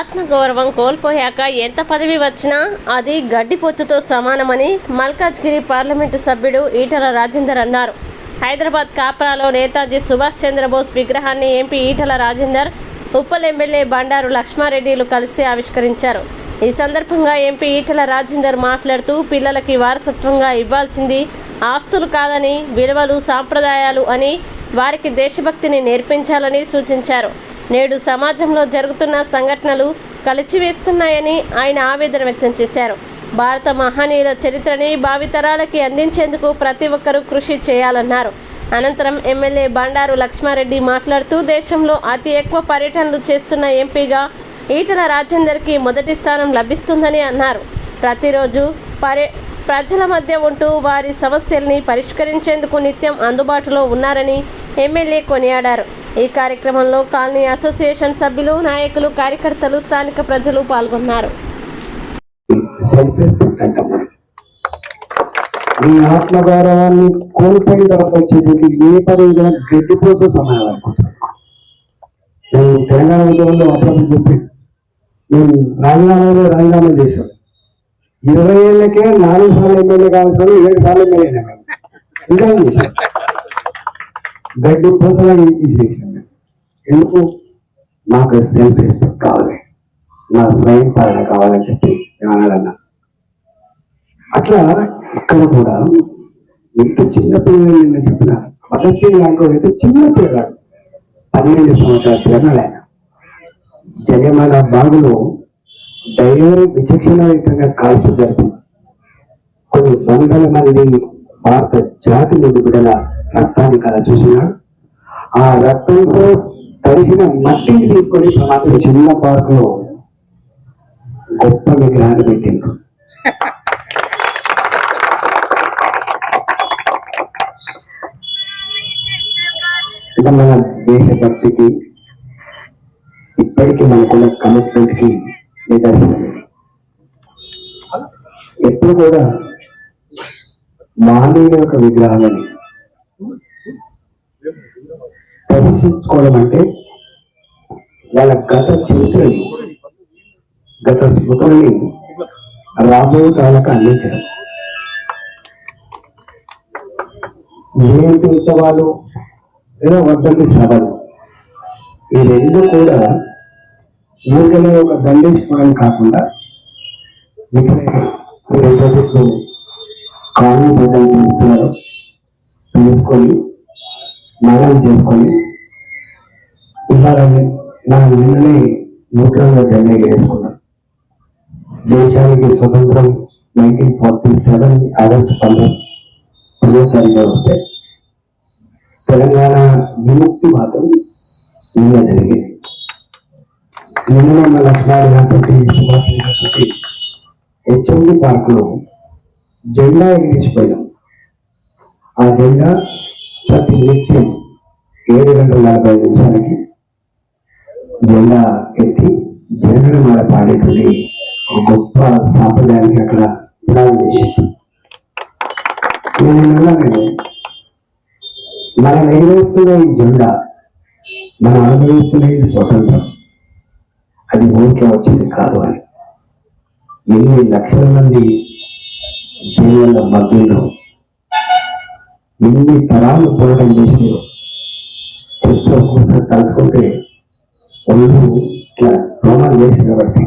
ఆత్మగౌరవం కోల్పోయాక ఎంత పదవి వచ్చినా అది గడ్డిపొత్తుతో సమానమని మల్కాజ్గిరి పార్లమెంటు సభ్యుడు ఈటల రాజేందర్ అన్నారు. హైదరాబాద్ కాప్రాలో నేతాజీ సుభాష్ చంద్రబోస్ విగ్రహాన్ని ఎంపీ ఈటల రాజేందర్ ఉప్పల్ ఎమ్మెల్యే బండారు లక్ష్మారెడ్డిలు కలిసి ఆవిష్కరించారు. ఈ సందర్భంగా ఎంపీ ఈటల రాజేందర్ మాట్లాడుతూ పిల్లలకి వారసత్వంగా ఇవ్వాల్సింది ఆస్తులు కాదని విలువలు సాంప్రదాయాలు అని వారికి దేశభక్తిని నేర్పించాలని సూచించారు. నేడు సమాజంలో జరుగుతున్న సంఘటనలు కలిచివేస్తున్నాయని ఆయన ఆవేదన వ్యక్తం చేశారు. భారత మహనీయుల చరిత్రని భావితరాలకి అందించేందుకు ప్రతి ఒక్కరూ కృషి చేయాలన్నారు. అనంతరం ఎమ్మెల్యే బండారు లక్ష్మారెడ్డి మాట్లాడుతూ దేశంలో అతి ఎక్కువ పర్యటనలు చేస్తున్న ఎంపీగా ఈటల రాజేందర్కి మొదటి స్థానం లభిస్తుందని అన్నారు. ప్రతిరోజు పర్య ప్రజల మధ్య ఉంటూ వారి సమస్యల్ని పరిష్కరించేందుకు నిత్యం అందుబాటులో ఉన్నారని ఎమ్మెల్యే కొనియాడారు. ఈ కార్యక్రమంలో కాలనీ అసోసియేషన్ సభ్యులు నాయకులు కార్యకర్తలు స్థానిక ప్రజలు పాల్గొన్నారు. సెల్ఫ్ ఆత్మగౌరవాన్ని కోల్పోయిన తర్వాత వచ్చేటువంటి ఏ పని కూడా గడ్డిపోతూ సమానం అనుకుంటున్నాను నేను తెలంగాణ ఉద్యమంలో అప్పుడప్పుడు చెప్పి మేము రాజీనామాలో రాజీనామా చేశాం. ఇరవై ఏళ్ళకే నాలుగు సార్లు ఎమ్మెల్యే కావాల్సిన ఏడు సార్లు ఎమ్మెల్యే అయినా మేము గడ్డి పూసలా తీసేసాం ఎందుకు? నాకు సెల్ఫ్ రెస్పెక్ట్ కావాలి. నా స్వయం పాలన కావాలని చెప్పి ఏమన్నాడన్నా అట్లా ఇక్కడ కూడా ఎంత చిన్న పిల్లలు నిన్న చెప్పిన భగత్ సింగ్ లాంటి అయితే చిన్న పిల్లగాడు పన్నెండు సంవత్సరాల పిల్లగాడు ఆయన. జయమాల బాగులో ధైర్యం విచక్షణాయుతంగా కాల్పు జరిపి కొన్ని వందల మంది భారత జాతి నుండి విడల రక్తాన్ని కల చూసినాడు ఆ రక్తంతో తడిసిన మట్టిని తీసుకొని ప్రమాదం చిన్న పార్క్లో గొప్ప విగ్రహాన్ని పెట్టిండ్రు. మన దేశభక్తికి ఇప్పటికీ మనకున్న కమిట్మెంట్కి నిదర్శనం ఇది ఎప్పుడు కూడా మానవుల యొక్క విగ్రహాలని దర్శించుకోవడం అంటే వాళ్ళ గత చరిత్రని గత స్మృతుల్ని రాబో కాలకు అందించడం. జయంతి ఉత్సవాలు లేదా వర్ధంతి సభలు ఈ రెండు కూడా ఊరికనే ఒక దండేసుకోవడం కాకుండా వీటిని కాలం ఏదైతే ప్రజలు పిలుస్తున్నారు తెలుసుకొని మనం చేసుకొని ఇవ్వాలని మనం నిన్ననే నూతనంగా జెండా వేసుకున్నాం దేశానికి స్వతంత్రం నైన్టీన్ ఫార్టీ సెవెన్ ఆగస్టు పంతొమ్మిది పదో తారీఖున వస్తే తెలంగాణ విముక్తి మాత్రం నిన్న జరిగింది. నిన్న మన లక్ష్మణ సుభాష్ గారితో హెచ్ఎండి పార్కులో జెండా ఎగిరించిపోయాం ఆ జెండా ప్రతి నిత్యం ఏడు గంటల నలభై నిమిషాలకి జెండా ఎత్తి జనగణమాల పాడేటువంటి గొప్ప సాంప్రదాయానికి అక్కడ పునాది చేసింది నేను అన్నాను మనం ఎగిరేస్తున్న ఈ జెండా మనం అనుభవిస్తున్న ఈ స్వతంత్రం అది ఊరికే వచ్చేది కాదు అని. ఎన్ని లక్షల మంది జీవనంలో మధ్యలో ఎన్ని తరాలు పోరాటం చేసి చెప్తూ కలుసుకుంటే తలుచుకుంటే ఒళ్ళు ఇట్లా రోమాలు వేసి కాబట్టి